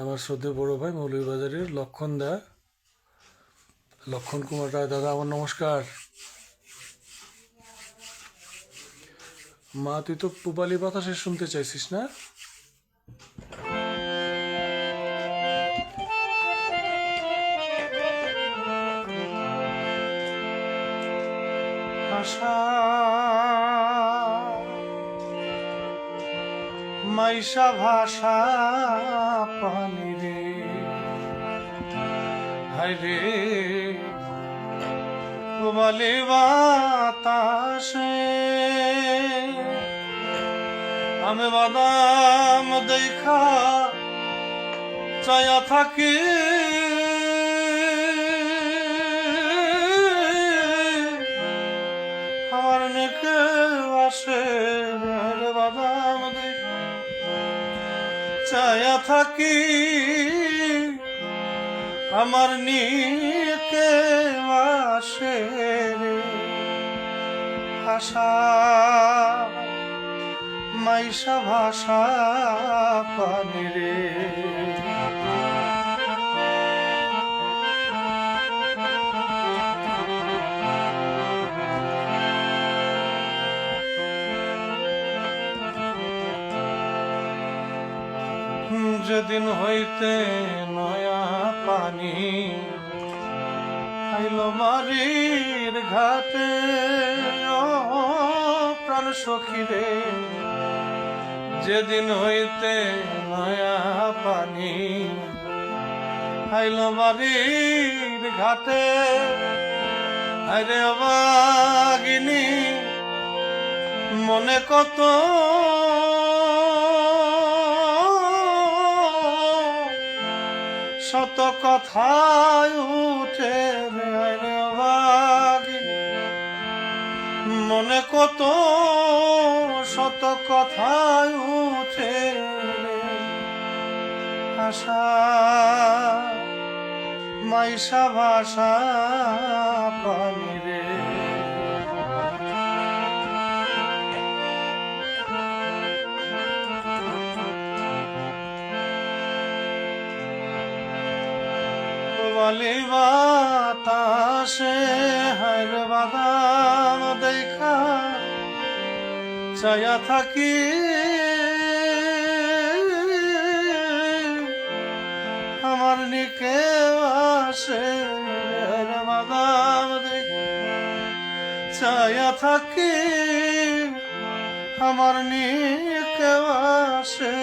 আমার শ্রদ্ধে বড় ভাই মৌলভীবাজারের লক্ষণ দা। লক্ষণ কুমার রায়, দাদা, আমার নমস্কার। মা, তুই তো পুবালি বাতাসে শুনতে চাইছিস না? আশা মাইশা ভাষা পানি রে। হায় রে। কুমালি বাতাসে। আমি বাদাম দেখা চায়া থাকি। আমার নেকে আসে বাদাম দেখা। চায়া থাকি আমার নিকে আসে ভাষা মাইশা ভাষা পানি রে। যেদিন হইতে নয়া পানি আইল মারির ঘাটে। প্রাণ সখী রে যেদিন হইতে নয়া পানি আইল মারির ঘাটে। আরে অবাগিনী মনে কত শত কথায় উঠে মনে কত শত কথায় উঠে আশা। মাইসা ভাষা পানি রে বাতাসে হার বাদাম দেখা চায়া থাকি। আমার নিকে আসে হার বাদাম দেখা চায়া থাকি। আমার নিকে আসে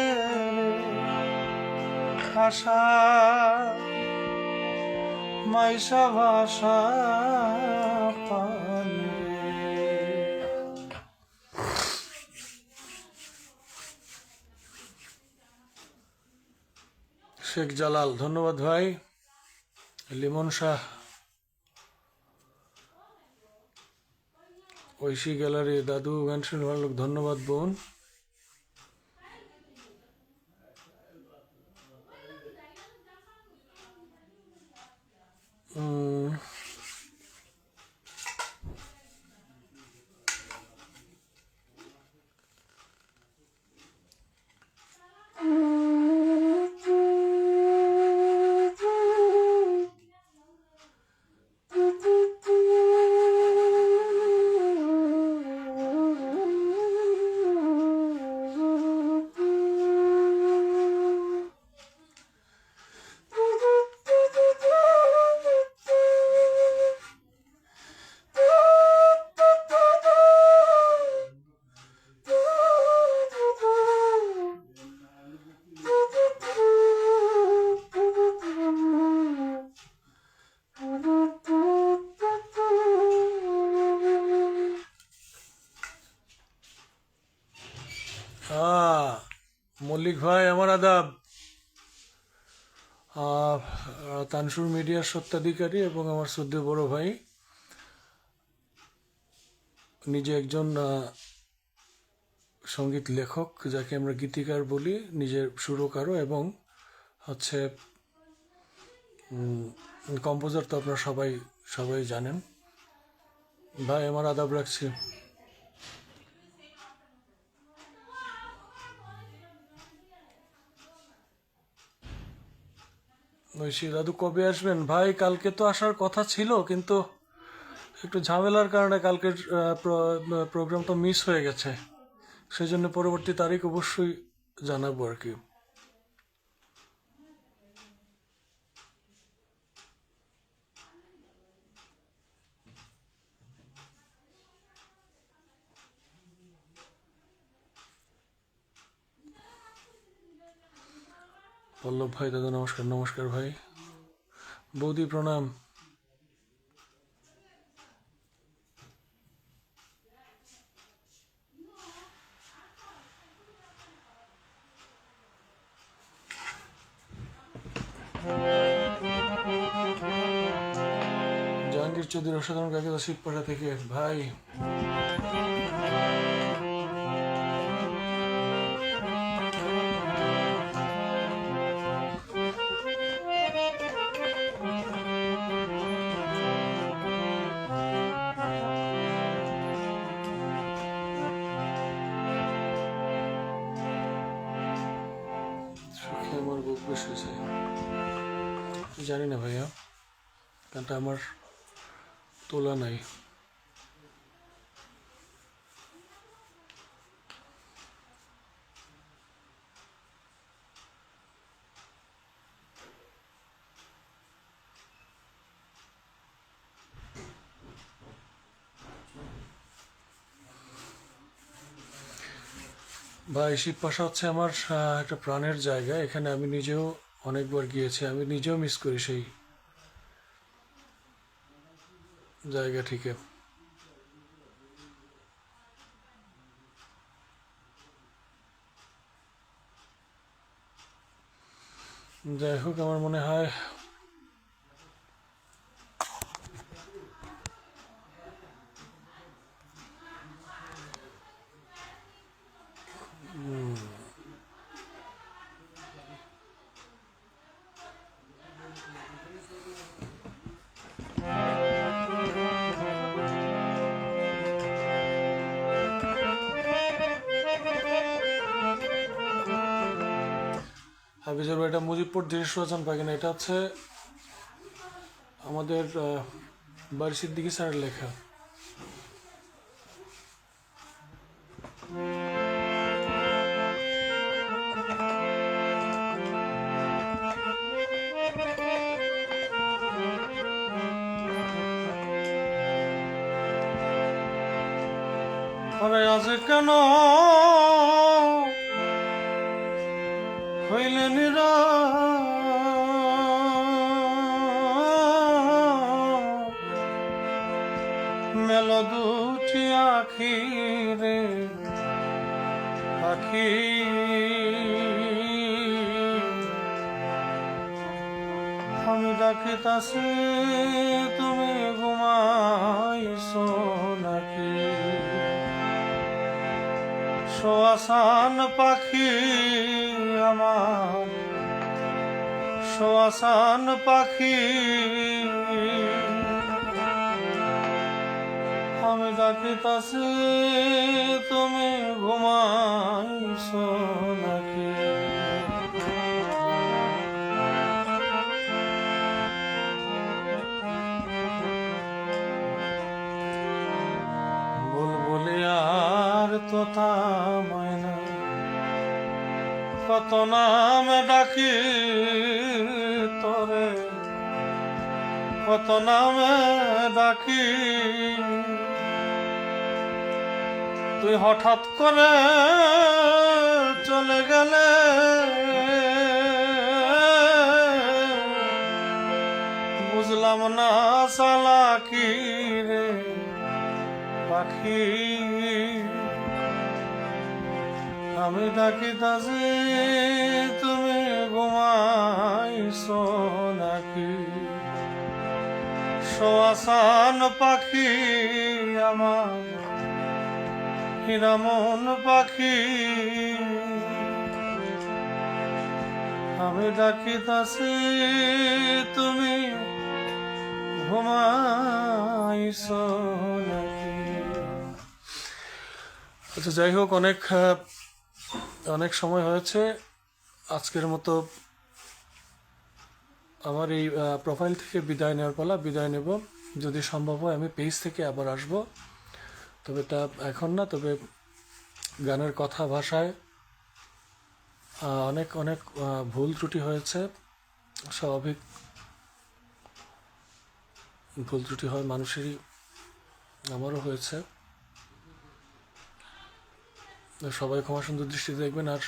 আশা মাইশা ভাষা শেখ জালাল, ধন্যবাদ ভাই। লিমন শাহ। ঐশী গ্যালারি, দাদু গান শুনে ভালো ধন্যবাদ বোন। মল্লিক ভাই, আমার আদাব। তানসুর মিডিয়ার সত্ত্বাধিকারী এবং আমার শ্রদ্ধে বড় ভাই। নিজে একজন সংগীত লেখক, যাকে আমরা গীতিকার বলি, নিজের সুরকারও এবং হচ্ছে কম্পোজার তো আপনারা সবাই সবাই জানেন। ভাই, আমার আদাব রাখছি। ঐশী দাদু কবে আসবেন? ভাই, কালকে তো আসার কথা ছিল, কিন্তু একটু ঝামেলার কারণে কালকের প্রোগ্রামটা মিস হয়ে গেছে। সেই জন্য পরবর্তী তারিখ অবশ্যই জানাব আর কি। পল্লব ভাই, দাদা নমস্কার নমস্কার ভাই। বৌদি, প্রণাম। জাহাঙ্গীর চৌধুরী, অসাধারণ কাকে? শিবপাড়া থেকে। ভাই। বসেছে জানি না ভাইয়া গানটা আমার তোলা নাই। ভাই শিব পাশা হচ্ছে আমার একটা প্রাণের জায়গা। এখানে আমি নিজেও অনেকবার গিয়েছি, আমি নিজেও মিস করি সেই জায়গাটিকে যাই হোক, আমার মনে হয় ভাই, এটা মুজিবপুর দৃশ্য রচন পাখি এটা হচ্ছে আমাদের বাড়ি সিদ্দিকি স্যারের লেখা। আজ কেন মেল দুটি আখি রে আখি আমি ডাকিতাছি তুমি ঘুমাইছো নাকি? শোয়াসান পাখি আমার শোয়াসান পাখি। আমি ডাকিতাছি তুমি ঘুমাইছো নাকি? বুলবুলি আর তোতা ময়না কত নামে ডাকি। কত নামে ডাকি। তুই হঠাৎ করে চলে গেলে বুঝলাম না সালা কি রে পাখি। আমি ডাকিতাছি তুমি ঘুমাইছো নাকি? শোয়াসান পাখি আমার। হিরামন পাখি। আমি ডাকিতাছি, তুমি ঘুমাইছো আচ্ছা যাই হোক, অনেক অনেক সময় হয়েছে। আজকের মতো আমার এই প্রোফাইল থেকে বিদায় নেওয়ার পালা, বিদায় নেব। যদি সম্ভব হয়, আমি পেজ থেকে আবার আসব। তবে তা এখন না, তবে গানের কথা ভাষায় অনেক অনেক ভুল ত্রুটি হয়েছে। স্বাভাবিক ভুল ত্রুটি হয় মানুষেরই আমারও হয়েছে। সবাই ক্ষমা সুন্দর দৃষ্টি দেখবেন, আর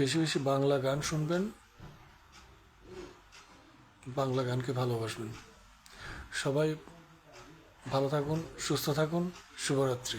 বেশি বেশি বাংলা গান শুনবেন। বাংলা গানকে ভালোবাসবেন। সবাই ভালো থাকুন সুস্থ থাকুন। শুভরাত্রি।